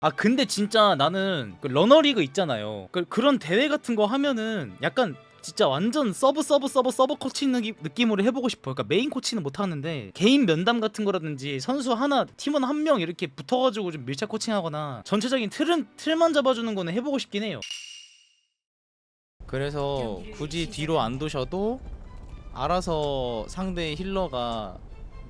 아 근데 진짜 나는 그 러너리그 있잖아요. 그, 그런 대회 같은 거 하면은 약간 진짜 완전 서브 서브 서브 서브 코치 느낌, 느낌으로 해보고 싶어. 그러니까 메인 코치는 못 하는데 개인 면담 같은 거라든지 선수 하나 팀원 한 명 이렇게 붙어가지고 좀 밀착 코칭하거나 전체적인 틀은 틀만 잡아주는 거는 해보고 싶긴 해요. 그래서 굳이 뒤로 안 도셔도 알아서 상대 힐러가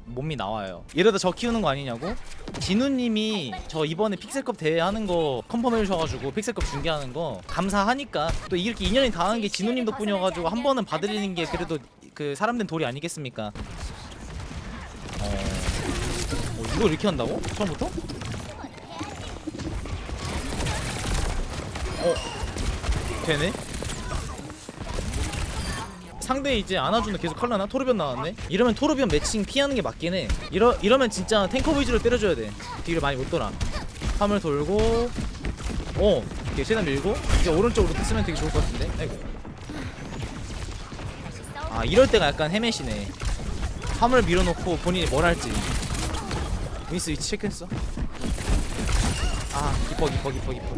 몸이 나와요. 이러다 저 키우는 거 아니냐고? 진우님이 저 이번에 픽셀컵 대회 하는 거 컨펌해 주셔가지고 픽셀컵 중계하는 거 감사하니까 또 이렇게 인연이 닿은 게 진우님 덕분이어가지고 한 번은 봐드리는 게 그래도 그 사람된 도리 아니겠습니까? 어... 어 이걸 이렇게 한다고? 처음부터? 어 되네? 상대 이제 안아주는 계속 칼라나? 토르비언 나왔네. 이러면 토르비언 매칭 피하는 게 맞긴 해. 이러, 이러면 진짜 탱커 위주로 때려줘야 돼. 뒤를 많이 못 돌아. 화물 돌고 어 이렇게 최대한 밀고 이제 오른쪽으로 쓰면 되게 좋을 것 같은데? 아이고. 아 이럴 때가 약간 헤매시네. 화물 밀어놓고 본인이 뭘 할지. 윈스 위치 체크했어? 아 기뻐 기뻐 기뻐 기뻐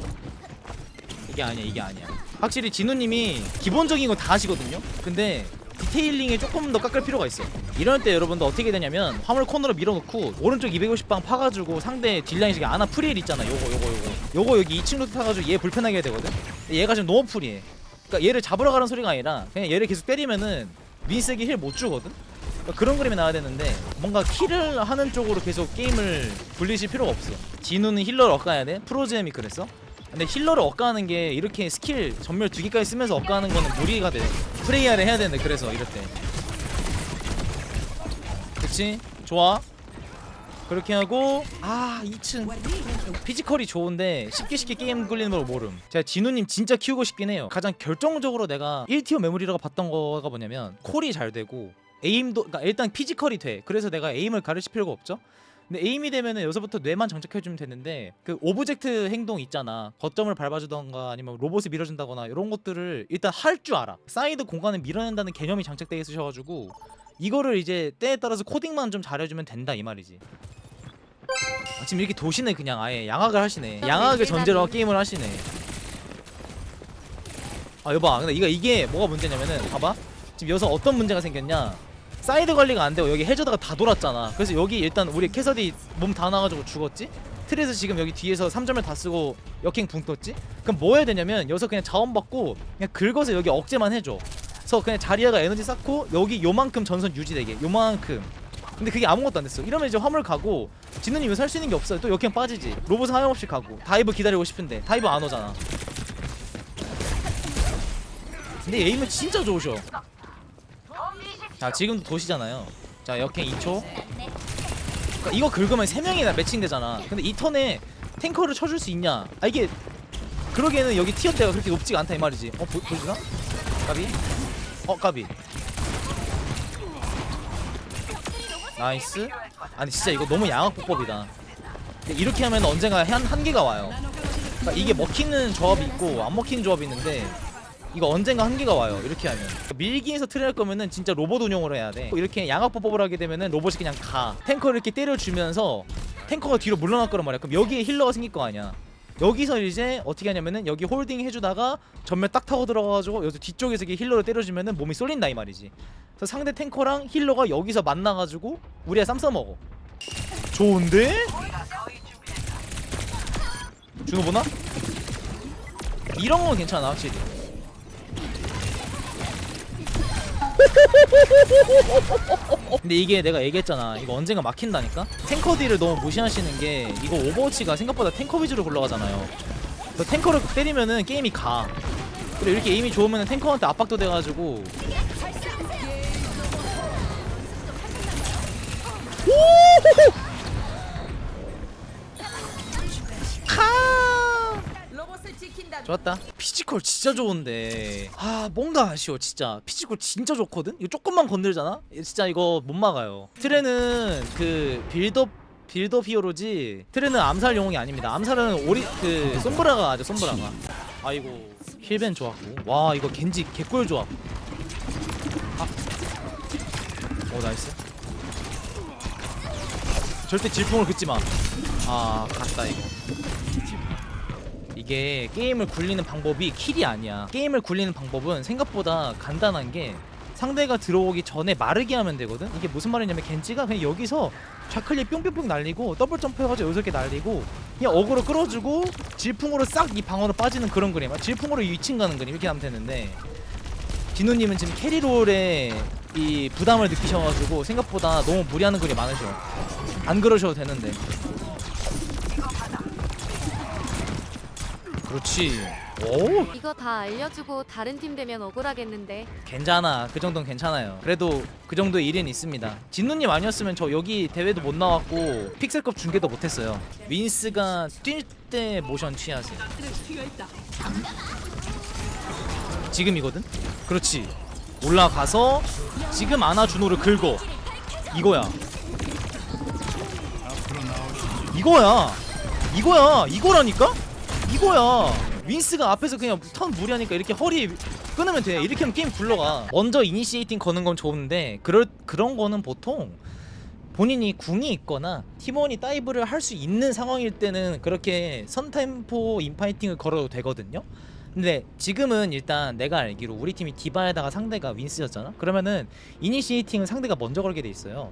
이게 아니야 이게 아니야. 확실히 진우님이 기본적인 거다 하시거든요? 근데 디테일링에 조금 더 깎을 필요가 있어 이럴 때 여러분들 어떻게 되냐면 화물 코너로 밀어놓고 오른쪽 250방 파가지고 상대 딜라인 중에 아나 프리엘 있잖아. 요거 요거 요거. 요거 여기 2층 루트 타가지고 얘 불편하게 해야 되거든? 얘가 지금 너무 프리해. 그러니까 얘를 잡으러 가는 소리가 아니라 그냥 얘를 계속 때리면은 윈스에게 힐못 주거든? 그러니까 그런 그림이 나와야 되는데 뭔가 킬을 하는 쪽으로 계속 게임을 굴리실 필요가 없어. 진우는 힐러를 엇가야 돼? 프로즈엠이 그랬어 근데 힐러를 엇가는 게 이렇게 스킬 전멸 두 개까지 쓰면서 엇가는 거는 무리가 돼. 프레이야를 해야 되는데 그래서 이럴 때. 그치? 좋아. 그렇게 하고 아 2층. 피지컬이 좋은데 쉽게 쉽게 게임 굴리는 걸 모름. 제가 진우님 진짜 키우고 싶긴 해요. 가장 결정적으로 내가 1티어 메모리라고 봤던 거가 뭐냐면 콜이 잘 되고 에임도 그러니까 일단 피지컬이 돼. 그래서 내가 에임을 가르칠 필요가 없죠 근데 에임이 되면은 여기서부터 뇌만 장착해주면 되는데 그 오브젝트 행동 있잖아. 거점을 밟아주던가 아니면 로봇을 밀어준다거나 이런 것들을 일단 할 줄 알아. 사이드 공간을 밀어낸다는 개념이 장착되어 있으셔가지고 이거를 이제 때에 따라서 코딩만 좀 잘해주면 된다 이 말이지. 아, 지금 이렇게 도시네 그냥 아예. 양악을 하시네. 양악을 전제로 게임을 하시네. 아 여봐. 근데 이거 이게 뭐가 문제냐면은 봐봐. 지금 여기서 어떤 문제가 생겼냐 사이드 관리가 안 되고 여기 해저드가 다 돌았잖아. 그래서 여기 일단 우리 캐서디 몸 다 나가지고 죽었지? 트레스 지금 여기 뒤에서 3점을 다 쓰고 역행 붕 떴지? 그럼 뭐 해야 되냐면 여기서 그냥 자원 받고 그냥 긁어서 여기 억제만 해줘. 그래서 그냥 자리아가 에너지 쌓고 여기 요만큼 전선 유지되게 요만큼. 근데 그게 아무것도 안 됐어. 이러면 이제 화물 가고 진우님 이거 살 수 있는 게 없어요. 또 역행 빠지지. 로봇은 하염없이 가고. 다이브 기다리고 싶은데 다이브 안 오잖아. 근데 에임은 진짜 좋으셔 자 지금도 도시잖아요. 자 역행 2초. 그러니까 이거 긁으면 3명이나 매칭되잖아. 근데 이 턴에 탱커를 쳐줄 수 있냐? 아 이게 그러기에는 여기 티어 때가 그렇게 높지가 않다 이 말이지. 어 보, 보시나? 까비? 어 까비. 나이스. 아니 진짜 이거 너무 양악보법이다. 근데 이렇게 하면 언젠가 한, 한계가 와요. 그러니까 이게 먹히는 조합이 있고 안 먹히는 조합이 있는데 이거 언젠가 한계가 와요. 이렇게 하면. 밀기에서 트레 할 거면은 진짜 로봇 운용을 해야 돼. 이렇게 양악보법을 하게 되면은 로봇이 그냥 가. 탱커를 이렇게 때려주면서 탱커가 뒤로 물러날 거란 말이야. 그럼 여기에 힐러가 생길 거 아니야. 여기서 이제 어떻게 하냐면은 여기 홀딩 해주다가 전멸 딱 타고 들어가가지고 여기 뒤쪽에서 이렇게 힐러를 때려주면은 몸이 쏠린다 이 말이지. 그래서 상대 탱커랑 힐러가 여기서 만나가지고 우리가 쌈 싸먹어. 좋은데? 준호 보나? 이런 건 괜찮아 확실히 근데 이게 내가 얘기했잖아. 이거 언젠가 막힌다니까? 탱커 딜을 너무 무시하시는 게 이거 오버워치가 생각보다 탱커 위주로 굴러가잖아요. 그 탱커를 때리면은 게임이 가. 그리고 이렇게 에임이 좋으면 탱커한테 압박도 돼가지고 좋았다. 피지컬 진짜 좋은데. 아 뭔가 아쉬워 진짜. 피지컬 진짜 좋거든? 이거 조금만 건들잖아? 진짜 이거 못 막아요. 트레는 그 빌드업 빌드업 히어로지 트레는 암살 영웅이 아닙니다. 암살은 오리 그 솜브라가 아죠 솜브라가. 아이고 힐벤 좋았고. 와 이거 겐지 개꿀 조합. 아오 나이스. 절대 질풍을 긋지 마 아 갔다 이거 이게 게임을 굴리는 방법이 킬이 아니야. 게임을 굴리는 방법은 생각보다 간단한 게 상대가 들어오기 전에 마르게 하면 되거든. 이게 무슨 말이냐면 겐지가 그냥 여기서 좌클릭 뿅뿅뿅 날리고 더블 점프해가지고 여기서 이렇게 날리고 그냥 어그로 끌어주고 질풍으로 싹 이 방어로 빠지는 그런 그림. 아, 질풍으로 2층 가는 그림 이렇게 하면 되는데 진우님은 지금 캐리롤에 이 부담을 느끼셔가지고 생각보다 너무 무리하는 그림이 많으셔. 안 그러셔도 되는데. 그렇지. 오, 이거 다 알려주고 다른 팀 되면 억울하겠는데 괜찮아. 그 정도는 괜찮아요. 그래도 그 정도의 일은 있습니다. 진우님 아니었으면 저 여기 대회도 못 나왔고 픽셀컵 중계도 못했어요. 윈스가 뛸 때 모션 취하세요. 지금이거든? 그렇지. 올라가서 지금 아나 준호를 긁어. 이거야. 이거야. 이거야. 이거라니까? 이거야. 윈스가 앞에서 그냥 턴 무리하니까 이렇게 허리 끊으면 돼. 이렇게 하면 게임 굴러가. 먼저 이니시에이팅 거는 건 좋은데 그럴 그런 거는 보통 본인이 궁이 있거나 팀원이 다이브를 할 수 있는 상황일 때는 그렇게 선템포 인파이팅을 걸어도 되거든요. 근데 지금은 일단 내가 알기로 우리 팀이 디바에다가 상대가 윈스였잖아. 그러면은 이니시에이팅은 상대가 먼저 걸게 돼 있어요.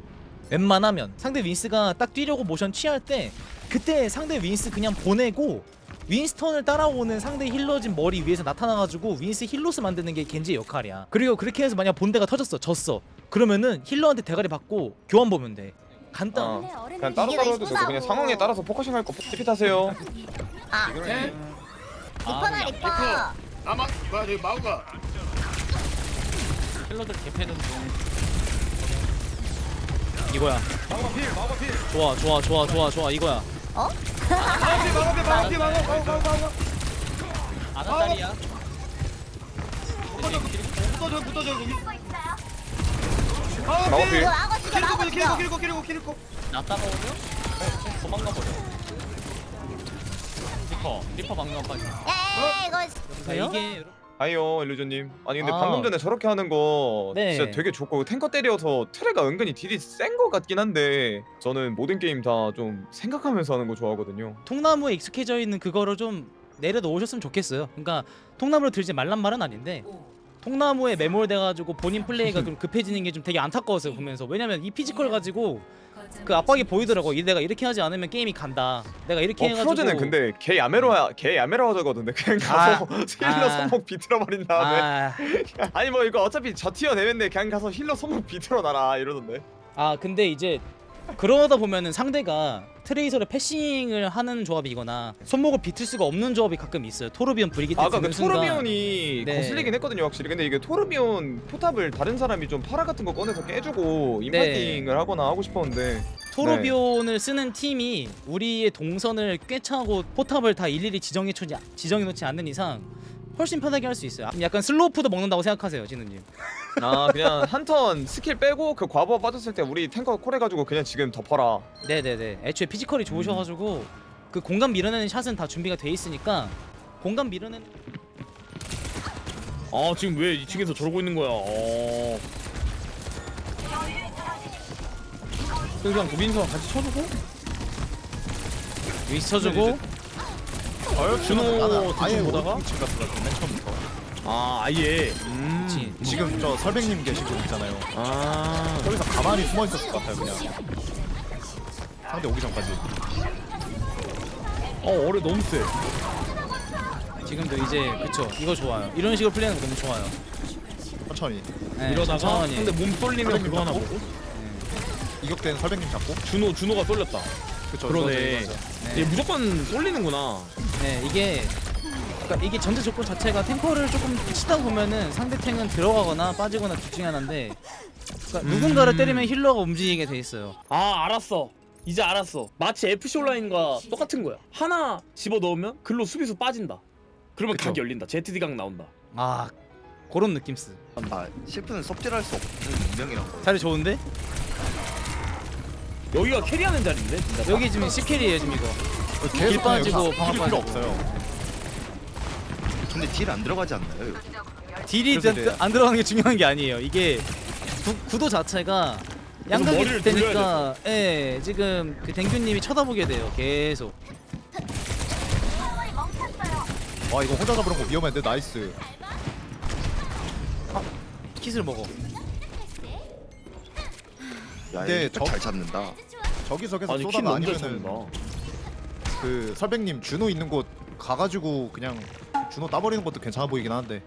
웬만하면 상대 윈스가 딱 뛰려고 모션 취할 때 그때 상대 윈스 그냥 보내고 윈스턴을 따라오는 상대 힐러진 머리 위에서 나타나가지고 윈스 힐로스 만드는 게 겐지의 역할이야. 그리고 그렇게 해서 만약 본대가 터졌어, 졌어. 그러면은 힐러한테 대가리 받고 교환 보면 돼. 간단. 어, 그냥 따로 따로 해도 되고 그냥 상황에 따라서 포커싱 할거 타세요. 아, 이거는 리퍼나 리퍼. 아, 마, 뭐야, 저기 마우가. 힐러들 개패는 중. 이거야. 마우가 필, 마우가 필. 좋아, 좋아, 좋아, 좋아, 좋아. 이거야. 마우가 필, 마우가 필, 마우가, 마우가, 마우가, 마우가. 아나다리야. 붙어줘, 붙어줘, 붙어줘, 여기. 마우가 마우가 필. 필. 이거 악어 죽여, 키리코, 악어 키리코, 죽여. 키리코, 키리코, 키리코. 나따가 오면 도망가 버려. 리퍼, 리퍼 막는까지. 야, 이거 자, 이게 아이요 일루전님. 아니 근데 아. 방금 전에 저렇게 하는 거 네. 진짜 되게 좋고 탱커 때려서 트레가 은근히 딜이 센 거 같긴 한데 저는 모든 게임 다 좀 생각하면서 하는 거 좋아하거든요. 통나무에 익숙해져 있는 그거를 좀 내려놓으셨으면 좋겠어요. 그러니까 통나무를 들지 말란 말은 아닌데 통나무에 매몰돼가지고 본인 플레이가 좀 급해지는 게 좀 되게 안타까웠어요 보면서 왜냐면 이 피지컬 가지고 그 압박이 보이더라고 이 내가 이렇게 하지 않으면 게임이 간다 내가 이렇게 어 해가지고 프로즈는 근데 개 야메로 개 야메로 하자거든요. 그냥 가서 힐러 아. 손목 비틀어 버린 다음에 아, 아. 니뭐 이거 어차피 저 티어 내는데 그냥 가서 힐러 손목 비틀어 놔라 이러던데. 아 근데 이제 그러다 보면은 상대가 트레이서를 패싱을 하는 조합이거나 손목을 비틀 수가 없는 조합이 가끔 있어요 토르비온 브리기테 아까 그 토르비온이 네. 거슬리긴 했거든요 확실히 근데 이게 토르비온 포탑을 다른 사람이 좀 파라 같은 거 꺼내서 깨주고 네. 인파이팅을 하거나 하고 싶었는데 토르비온을 쓰는 팀이 우리의 동선을 꿰차고 포탑을 다 일일이 지정해 놓지 지정해 놓지 않는 이상 훨씬 편하게 할 수 있어요. 약간 슬로우푸드 먹는다고 생각하세요, 진우님. 아 그냥 한 턴 스킬 빼고 그 과부하 빠졌을 때 우리 탱커 콜해가지고 그냥 지금 덮어라 네네네. 애초에 피지컬이 좋으셔가지고 그 공간 밀어내는 샷은 다 준비가 돼 있으니까 공간 밀어내는 아, 지금 왜 2층에서 저러고 있는 거야? 어. 그냥 고민서 같이 쳐주고? 위스 쳐주고 준호 아예 대충 보다가? 오른쪽 갔어 맨 처음부터 아, 아예. 그치. 지금 저 설백님 계시고 있잖아요 아. 거기서 가만히 숨어 있었을 것 같아요 그냥 상대 오기 전까지 어, 어뢰 너무 세. 지금도 이제 그쵸 이거 좋아요. 이런 식으로 플레이하는 거 너무 좋아요. 천천히 네, 이러다가 천천히. 근데 몸 쏠리면 그거 하나 보고. 이격된 설백님 잡고 준호, 준호가 쏠렸다. 그쵸 그러네. 네. 얘 무조건 쏠리는구나. 네 이게 그러니까 이게 전제 조건 자체가 탱커를 조금 치다 보면은 상대 탱은 들어가거나 빠지거나 둘 중에 하나인데 그러니까 누군가를 때리면 힐러가 움직이게 돼 있어요. 아 알았어 이제 알았어 마치 FC 온라인과 똑같은 거야 하나 집어 넣으면 글로 수비수 빠진다 그러면 그쵸. 각이 열린다 ZD각 나온다 아 그런 느낌스. 아, 실프는 섭질할 수 없는 운명이란 거. 자리 좋은데? 여기가 캐리하는 자리인데 진짜 여기 지금 C캐리에요 지금 이거. 계속 길 빠지고 방어 힐 빠지고. 필요 없어요 근데 딜 안 들어가지 않나요? 여기? 딜이 그래서 그래요. 안 들어가는 게 중요한 게 아니에요. 이게 구, 구도 자체가 양각이 머리를 되니까 예 지금 그 댕규님이 쳐다보게 돼요 계속 와 이거 혼자 잡으는 거 위험한데 나이스 킷을 먹어 야, 근데 얘 저- 잘 찾는다. 저기서 계속 아니 키 쏘다가 너무 잘 아니면은. 그 설백님 준호 있는 곳 가가지고 그냥 준호 따버리는 것도 괜찮아 보이긴 하는데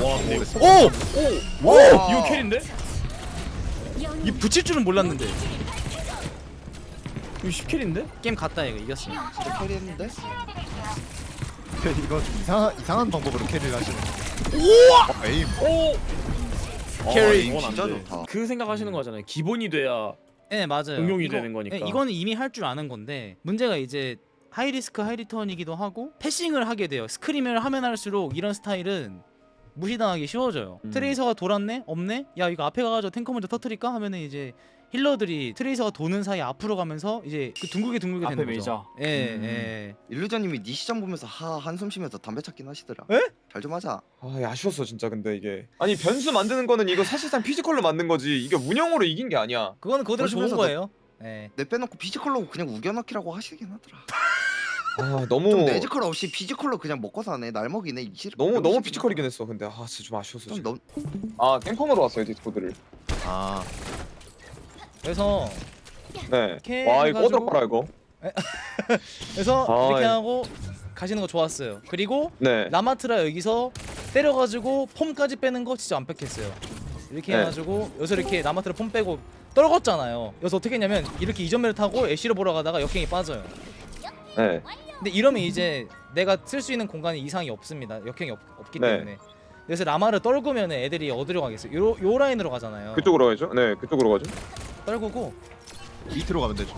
와 근데 오! 오! 오! 이거 캐리인데? 이 붙일 줄은 몰랐는데 이거 10캐리인데? 게임 갔다 이거 이겼어 진짜 캐리했는데? 이거 좀 이상한 이상한 방법으로 캐리를 하시네 우와 에임 오! 캐리. 이건 안 진짜 돼. 좋다. 그 생각하시는 거잖아요. 기본이 돼야 네 맞아요 응용이 이거- 되는 거니까. 네, 이거는 이미 할 줄 아는 건데 문제가 이제 하이 리스크 하이 리턴이기도 하고 패싱을 하게 돼요 스크림을 하면 할수록 이런 스타일은 무시당하기 쉬워져요 음. 트레이서가 돌았네? 없네? 야 이거 앞에 가가지고 탱커 먼저 터트릴까? 하면은 이제 힐러들이 트레이서가 도는 사이 앞으로 가면서 이제 그 둥글게 둥글게 앞에 되는 거죠 메이저. 예, 음. 예. 일루전님이 네 시장 보면서 하 한숨 쉬면서 담배 찾긴 하시더라. 에? 잘 좀 하자. 아 아쉬웠어 진짜 근데 이게 아니 변수 만드는 거는 이거 사실상 피지컬로 만든 거지 이게 운영으로 이긴 게 아니야 그거는 그대로 좋은 거예요 예. 내 빼놓고 피지컬로 그냥 우겨넣기라고 하시긴 하더라. 아 좀 너무 내지컬 없이 피지컬로 그냥 먹고 사네. 날먹이네. 이 실- 너무 너무. 피지컬이긴 했어 근데 아 진짜 좀 아쉬웠어 좀 지금. 너, 아 땡컴으로 왔어요 디스코드를 아 그래서 이렇게 네와 이거 해가지고- 꺼들어봐라 이거 그래서 아, 이렇게 예. 하고 가시는 거 좋았어요 그리고 네 라마트라 여기서 때려가지고 폼까지 빼는 거 진짜 완벽했어요. 이렇게 네. 해가지고 여기서 이렇게 라마트라 폼 빼고 떨궜잖아요. 여기서 어떻게 했냐면 이렇게 이전매를 타고 애쉬를 보러 가다가 역행이 빠져요. 네. 근데 이러면 이제 내가 쓸 수 있는 공간이 이상이 없습니다. 역행이 없, 없기 네. 때문에. 그래서 라마를 떨구면 애들이 어디로 가겠어요? 요, 요 라인으로 가잖아요. 그쪽으로 가죠 네 그쪽으로 가죠 떨구고 밑으로 가면 되죠.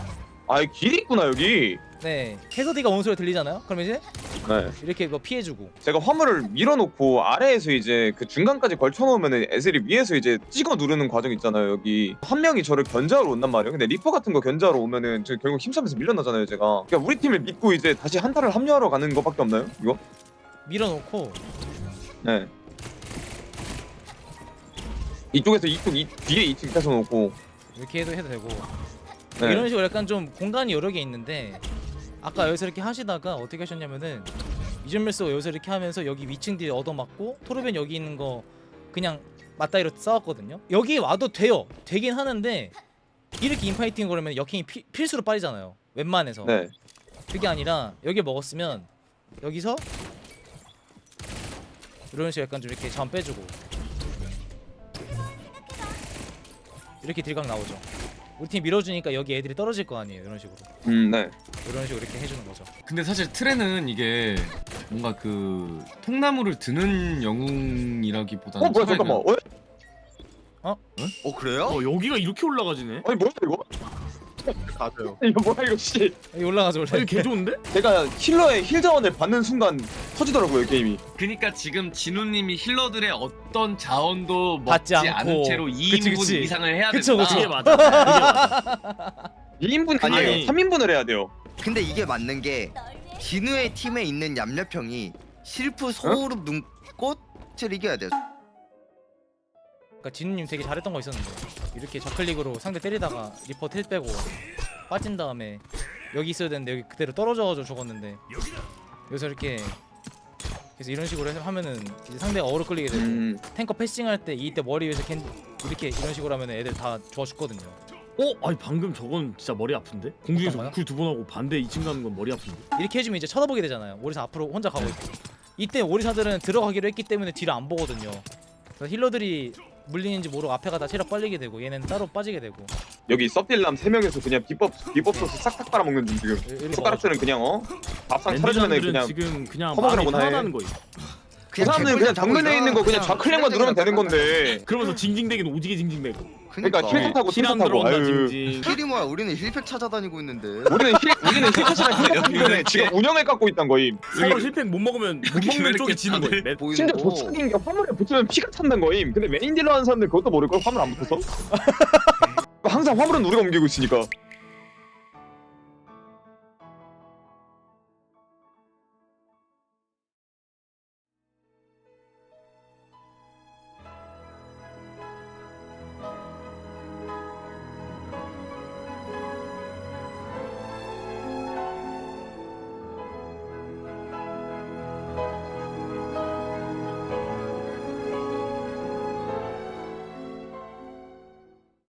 아 길이 있구나 여기. 네. 캐서디가 오는 소리 들리잖아요. 그럼 이제 네. 이렇게 그거 피해주고. 제가 화물을 밀어놓고 아래에서 이제 그 중간까지 걸쳐놓으면 애들이 위에서 이제 찍어 누르는 과정 있잖아요 여기. 한 명이 저를 견제하러 온단 말이에요. 근데 리퍼 같은 거 견제하러 오면은 저 결국 힘싸면서 밀려나잖아요 제가. 그러니까 우리 팀을 믿고 이제 다시 한타를 합류하러 가는 것밖에 없나요 이거? 밀어놓고. 네. 이쪽에서 이쪽 이, 뒤에 2층 뺏어놓고 이렇게 해도 해도 되고. 네. 이런 식으로 약간 좀 공간이 여러 개 있는데 아까 여기서 이렇게 하시다가 어떻게 하셨냐면은 이전멸스 여기서 이렇게 하면서 여기 위층 뒤에 얻어맞고 토르벤 여기 있는 거 그냥 맞다이로 싸웠거든요. 여기 와도 돼요. 되긴 하는데 이렇게 인파이팅 그러면 역행이 피- 필수로 빠지잖아요. 웬만해서. 네. 그게 아니라 여기 먹었으면 여기서 이런 식으로 약간 좀 이렇게 전 빼주고 이렇게 딜각 나오죠 우리 팀 밀어주니까 여기 애들이 떨어질 거 아니에요 이런 식으로 음, 네. 이런 식으로 이렇게 해주는 거죠 근데 사실 트레는 이게 뭔가 그 통나무를 드는 영웅이라기보다는 어 뭐야 차라리 잠깐만 그냥 어? 어 그래요? 어 여기가 이렇게 올라가지네. 아니 뭐야 이거? 맞아요 이거 뭐야 이거 씨 여기 올라가죠 아, 원래 이거 개 좋은데? 제가 힐러의 힐 자원을 받는 순간 터지더라고요 게임이 그러니까 지금 진우님이 힐러들의 어떤 자원도 받지 먹지 않고. 않은 채로 그치, 2인분 그치. 이상을 해야 그쵸, 된다. 맞아. 이게 맞아. 2인분 아니에요 아니. 3인분을 해야 돼요 근데 이게 맞는 게 진우의 팀에 있는 얌얌평이 실프 소울읍 눈꽃을 이겨야 돼. 그러니까 진우님 되게 잘했던 거 있었는데 이렇게 좌클릭으로 상대 때리다가 리퍼 텔 빼고 빠진 다음에 여기 있어야 되는데 여기 그대로 떨어져가지고 죽었는데 여기서 이렇게 그래서 이런 식으로 해서 하면은 이제 상대가 어그로 끌리게 되고 음. 탱커 패싱할 때 이때 머리 위에서 캔 이렇게 이런 식으로 하면 애들 다 좋아 죽거든요 어? 아니 방금 저건 진짜 머리 아픈데? 공중에서 어떤가요? 우클 두번 하고 반대 2층 가는 건 머리 아픈데? 이렇게 해주면 이제 쳐다보게 되잖아요 오리사 앞으로 혼자 가고 있고 이때 오리사들은 들어가기로 했기 때문에 뒤를 안 보거든요 그래서 힐러들이 물리는지 모르고 앞에 가 다 체력 빨리게 되고 얘는 따로 빠지게 되고 여기 썩딜남 3명에서 그냥 비법 비법 소스 싹싹 빨아먹는 중 지금 이렇게 숟가락들은 그냥 어? 밥상 차려주면 그냥 지금 그냥 마음이 해. 편하다는 거임. 그 사람들은 그냥 정면에 있는 거 그냥 좌클릭만 누르면 되는 건데 그러면서 징징대기는 오지게 징징대고. 그러니까 힐 그러니까 타고 힐힐안 타고 들어온다 아유 징징. 힐이 뭐야? 우리는 힐팩 찾아다니고 있는데. 우리는 힐 우리는 힐 컷이랑 힐컷인데 지금 운영을 갖고 있단 거임 서로 힐팩 못 먹으면 못왜 먹는 쪽이 지는 거임. 매- 보이는 심지어 거. 도착인 게 화물에 붙으면 피가 찬다는 거임 근데 메인 딜러 하는 사람들 그것도 모를 걸 화물 안 붙어서 항상 화물은 우리가 옮기고 있으니까